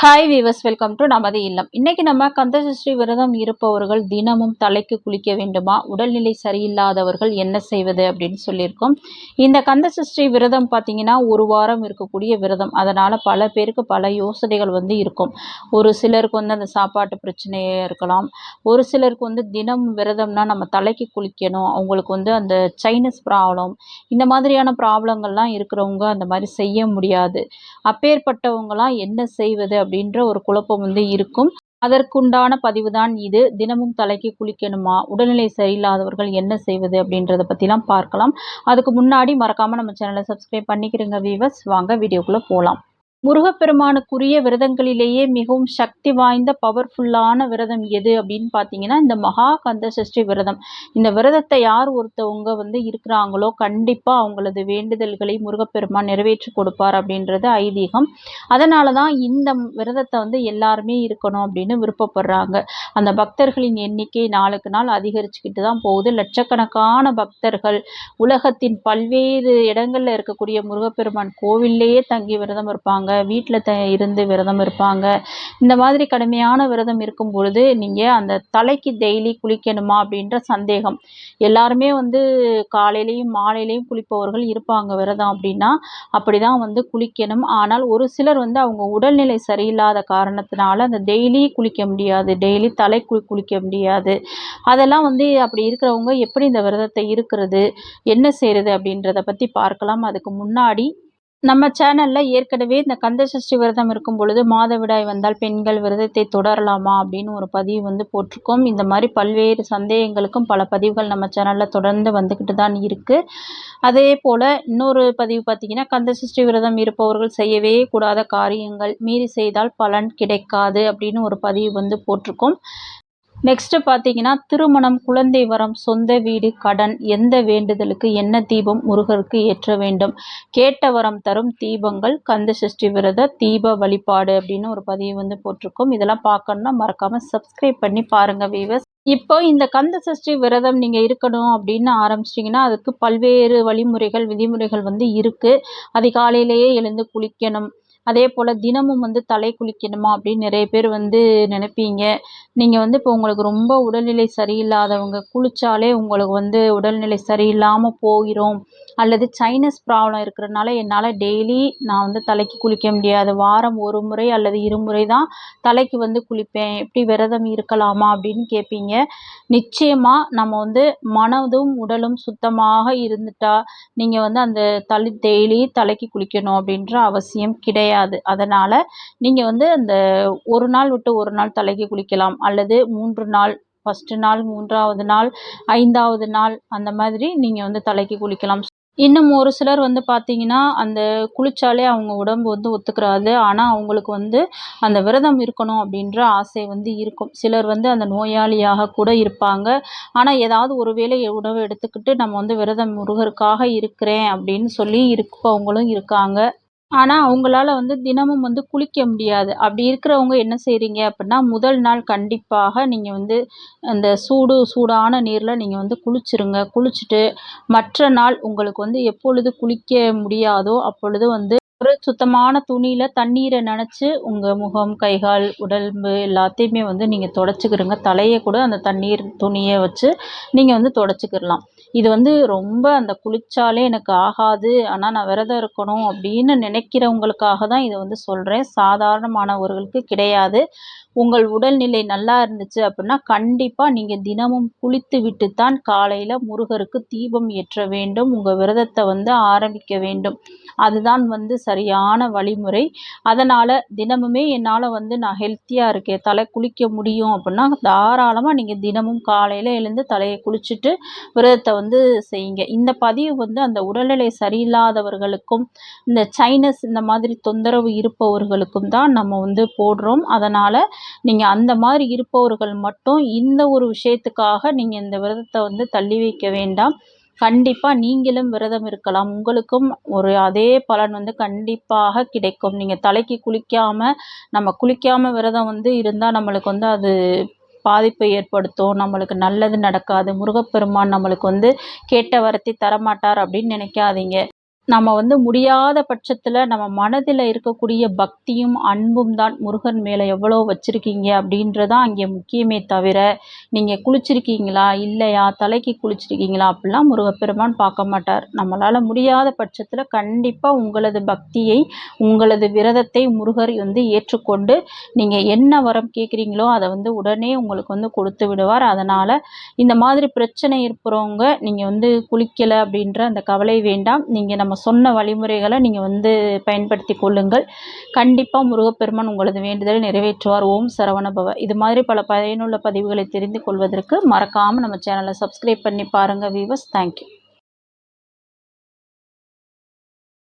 Hi viewers welcome to நமது இல்லம். இன்னைக்கு நம்ம கந்தசஷ்டி விரதம் இருப்பவர்கள் தினமும் தலைக்கு குளிக்க வேண்டுமா? உடல்நிலை சரியில்லாதவர்கள் என்ன செய்வது அப்படின்னு சொல்லியிருக்கோம். இந்த கந்தசஷ்டி விரதம் பார்த்தீங்கன்னா ஒரு வாரம் இருக்கக்கூடிய விரதம். அதனால் பல பேருக்கு பல யோசனைகள் வந்து இருக்கும். ஒரு சிலருக்கு வந்து அந்த சாப்பாட்டு பிரச்சனையே இருக்கலாம். ஒரு சிலருக்கு வந்து தினம் விரதம்னா நம்ம தலைக்கு குளிக்கணும். அவங்களுக்கு வந்து அந்த சைனஸ் ப்ராப்ளம் இந்த மாதிரியான ப்ராப்ளங்கள்லாம் இருக்கிறவங்க அந்த மாதிரி செய்ய முடியாது. அப்பேற்பட்டவங்களாம் என்ன செய்வது அப்படின்ற ஒரு குழப்பம் வந்து இருக்கும். அதற்குண்டான பதிவு தான் இது. தினமும் தலைக்கு குளிக்கணுமா? உடல்நிலை சரியில்லாதவர்கள் என்ன செய்வது அப்படின்றத பற்றிலாம் பார்க்கலாம். அதுக்கு முன்னாடி மறக்காமல் நம்ம சேனலை சப்ஸ்கிரைப் பண்ணிக்கிறேங்க வீவர்ஸ் வாங்க வீடியோக்குள்ளே போகலாம் முருகப்பெருமானுக்குரிய விரதங்களிலேயே மிகவும் சக்தி வாய்ந்த பவர்ஃபுல்லான விரதம் எது அப்படின்னு பார்த்தீங்கன்னா இந்த மகா கந்த சஷ்டி விரதம். இந்த விரதத்தை யார் ஒருத்தவங்க வந்து இருக்கிறாங்களோ கண்டிப்பாக அவங்களது வேண்டுதல்களை முருகப்பெருமான் நிறைவேற்றி கொடுப்பார் அப்படின்றது ஐதீகம். அதனால தான் இந்த விரதத்தை வந்து எல்லாருமே இருக்கணும் அப்படின்னு விருப்பப்படுறாங்க. அந்த பக்தர்களின் எண்ணிக்கை நாளுக்கு நாள் அதிகரிச்சுக்கிட்டு தான் போகுது. லட்சக்கணக்கான பக்தர்கள் உலகத்தின் பல்வேறு இடங்களில் இருக்கக்கூடிய முருகப்பெருமான் கோவில்லையே தங்கி விரதம் இருப்பாங்க. வீட்டில் த இருந்து விரதம் இருப்பாங்க. இந்த மாதிரி கடுமையான விரதம் இருக்கும் பொழுது நீங்கள் அந்த தலைக்கு டெய்லி குளிக்கணுமா அப்படின்ற சந்தேகம். எல்லாருமே வந்து காலையிலையும் மாலையிலையும் குளிப்பவர்கள் இருப்பாங்க விரதம் அப்படின்னா அப்படி தான் வந்து குளிக்கணும். ஆனால் ஒரு சிலர் வந்து அவங்க உடல்நிலை சரியில்லாத காரணத்தினால அந்த டெய்லி குளிக்க முடியாது டெய்லி தலை குளி குளிக்க முடியாது. அதெல்லாம் வந்து அப்படி இருக்கிறவங்க எப்படி இந்த விரதத்தை இருக்கிறது என்ன செய்கிறது அப்படின்றத பற்றி பார்க்கலாம். அதுக்கு முன்னாடி நம்ம சேனலில் ஏற்கனவே இந்த கந்த சஷ்டி விரதம் இருக்கும் பொழுது மாதவிடாய் வந்தால் பெண்கள் விரதத்தை தொடரலாமா அப்படின்னு ஒரு பதிவு வந்து போட்டிருக்கோம். இந்த மாதிரி பல்வேறு சந்தேகங்களுக்கும் பல பதிவுகள் நம்ம சேனலில் தொடர்ந்து வந்துக்கிட்டு தான் இருக்குது அதே போல் இன்னொரு பதிவு பார்த்திங்கன்னா கந்த சஷ்டி விரதம் இருப்பவர்கள் செய்யவே கூடாத காரியங்கள் மீறி செய்தால் பலன் கிடைக்காது அப்படின்னு ஒரு பதிவு வந்து போட்டிருக்கோம். நெக்ஸ்ட்டு பார்த்தீங்கன்னா திருமணம் குழந்தை வரம் சொந்த வீடு கடன் எந்த வேண்டுதலுக்கு என்ன தீபம் முருகருக்கு ஏற்ற வேண்டும் கேட்ட வரம் தரும் தீபங்கள் கந்த சஷ்டி விரத தீப வழிபாடு அப்படின்னு ஒரு பதிவு வந்து போட்டிருக்கோம். இதெல்லாம் பார்க்கணுன்னா மறக்காமல் சப்ஸ்கிரைப் பண்ணி பாருங்கள் வீவர்ஸ் இப்போ இந்த கந்த சஷ்டி விரதம் நீங்கள் இருக்கணும் அப்படின்னு ஆரம்பிச்சிட்டிங்கன்னா அதுக்கு பல்வேறு வழிமுறைகள் விதிமுறைகள் வந்து இருக்குது அதிகாலையிலேயே எழுந்து குளிக்கணும். அதே போல் தினமும் வந்து தலை குளிக்கணுமா அப்படின்னு நிறைய பேர் வந்து நினைப்பீங்க. நீங்கள் வந்து இப்போ உங்களுக்கு ரொம்ப உடல்நிலை சரியில்லாதவங்க குளித்தாலே உங்களுக்கு வந்து உடல்நிலை சரியில்லாமல் போயிடும் அல்லது சைனஸ் ப்ராப்ளம் இருக்கிறனால என்னால் டெய்லி நான் வந்து தலைக்கு குளிக்க முடியாது. வாரம் ஒரு முறை அல்லது இருமுறை தான் தலைக்கு வந்து குளிப்பேன். எப்படி விரதம் இருக்கலாமா அப்படின்னு கேட்பீங்க நிச்சயமாக நம்ம வந்து மனதும் உடலும் சுத்தமாக இருந்துட்டா நீங்கள் வந்து அந்த தலை டெய்லி தலைக்கு குளிக்கணும் அப்படின்ற அவசியம் கிடையாது. அதனால் நீங்கள் வந்து அந்த ஒரு நாள் விட்டு ஒரு நாள் தலைக்கு குளிக்கலாம். அல்லது மூன்று நாள் ஃபஸ்ட்டு நாள் மூன்றாவது நாள் ஐந்தாவது நாள் அந்த மாதிரி நீங்கள் வந்து தலைக்கு குளிக்கலாம். இன்னும் ஒரு சிலர் வந்து பார்த்தீங்கன்னா அந்த குளித்தாலே அவங்க உடம்பு வந்து ஒத்துக்கிறாது. ஆனால் அவங்களுக்கு வந்து அந்த விரதம் இருக்கணும் அப்படின்ற ஆசை வந்து இருக்கும். சிலர் வந்து அந்த நோயாளியாக கூட இருப்பாங்க. ஆனால் ஏதாவது ஒரு வேளை உணவு எடுத்துக்கிட்டு நம்ம வந்து விரதம் முருகருக்காக இருக்கிறேன் அப்படின்னு சொல்லி இருப்பவங்களும் இருக்காங்க. ஆனால் அவங்களால வந்து தினமும் வந்து குளிக்க முடியாது. அப்படி இருக்கிறவங்க என்ன செய்கிறீங்க அப்படின்னா முதல் நாள் கண்டிப்பாக நீங்கள் வந்து அந்த சூடு சூடான நீரில் நீங்கள் வந்து குளிச்சிருங்க. குளிச்சுட்டு மற்ற நாள் உங்களுக்கு வந்து எப்பொழுது குளிக்க முடியாதோ அப்பொழுது வந்து ஒரு சுத்தமான துணியில் தண்ணீரை நனைச்சி உங்கள் முகம் கைகால் உடம்பு எல்லாத்தையுமே வந்து நீங்கள் துடச்சிக்கிருங்க. தலையை கூட அந்த தண்ணீர் துணியை வச்சு நீங்கள் வந்து தொடச்சிக்கிடலாம் இது வந்து ரொம்ப அந்த குளித்தாலே எனக்கு ஆகாது. ஆனால் நான் விரதம் இருக்கணும் அப்படின்னு நினைக்கிறவங்களுக்காக தான் இதை வந்து சொல்கிறேன் சாதாரணமானவர்களுக்கு கிடையாது. உங்கள் உடல்நிலை நல்லா இருந்துச்சு அப்படின்னா கண்டிப்பாக நீங்கள் தினமும் குளித்து விட்டு தான் காலையில் முருகருக்கு தீபம் ஏற்ற வேண்டும். உங்கள் விரதத்தை வந்து ஆரம்பிக்க வேண்டும். அதுதான் வந்து சரியான வழிமுறை. அதனால் தினமுமே என்னால் வந்து நான் ஹெல்த்தியாக இருக்கேன். தலை குளிக்க முடியும் அப்படின்னா தாராளமாக நீங்கள் தினமும் காலையில் எழுந்து தலையை குளிச்சுட்டு விரதத்தை வந்து செய்யுங்க. இந்த பதிவு வந்து அந்த உடல்நிலை சரியில்லாதவர்களுக்கும் இந்த சைனஸ் இந்த மாதிரி தொந்தரவு இருப்பவர்களுக்கும் தான் நம்ம வந்து போடுறோம். அதனால் நீங்கள் அந்த மாதிரி இருப்பவர்கள் மட்டும் இந்த ஒரு விஷயத்துக்காக நீங்கள் இந்த விரதத்தை வந்து தள்ளி வைக்க வேண்டாம். கண்டிப்பாக நீங்களும் விரதம் இருக்கலாம். உங்களுக்கும் ஒரு அதே பலன் வந்து கண்டிப்பாக கிடைக்கும். நீங்கள் தலைக்கு குளிக்காமல் நம்ம குளிக்காமல் விரதம் வந்து இருந்தால் நம்மளுக்கு வந்து அது பாதிப்பை ஏற்படுத்தும். நம்மளுக்கு நல்லது நடக்காது. முருகப்பெருமான் நம்மளுக்கு வந்து கேட்ட வரத்தை தரமாட்டார் அப்படின்னு நினைக்காதீங்க. நம்ம வந்து முடியாத பட்சத்தில் நம்ம மனதில் இருக்கக்கூடிய பக்தியும் அன்பும் தான் முருகன் மேலே எவ்வளோ வச்சுருக்கீங்க அப்படின்றதான் அங்கே முக்கியமே தவிர நீங்கள் குளிச்சிருக்கீங்களா? இல்லையா? தலைக்கு குளிச்சிருக்கீங்களா? அப்படிலாம் முருகப்பெருமான் பார்க்க மாட்டார். நம்மளால் முடியாத பட்சத்தில் கண்டிப்பாக உங்களது பக்தியை உங்களது விரதத்தை முருகர் வந்து ஏற்றுக்கொண்டு நீங்கள் என்ன வரம் கேட்குறீங்களோ அதை வந்து உடனே உங்களுக்கு வந்து கொடுத்து விடுவார். அதனால் இந்த மாதிரி பிரச்சனை இருக்கிறவங்க நீங்கள் வந்து குளிக்கலை அப்படின்ற அந்த கவலை வேண்டாம். நீங்கள் நம்ம நம்ம சொன்ன வழிமுறைகளை நீங்கள் வந்து பயன்படுத்தி கொள்ளுங்கள். கண்டிப்பாக முருகப்பெருமான் உங்களது வேண்டுதலை நிறைவேற்றுவார். ஓம் சரவணபவ இது மாதிரி பல பயனுள்ள பதிவுகளை தெரிந்து கொள்வதற்கு மறக்காமல் நம்ம சேனலை சப்ஸ்கிரைப் பண்ணி பாருங்கள் வீவர்ஸ் தேங்க்யூ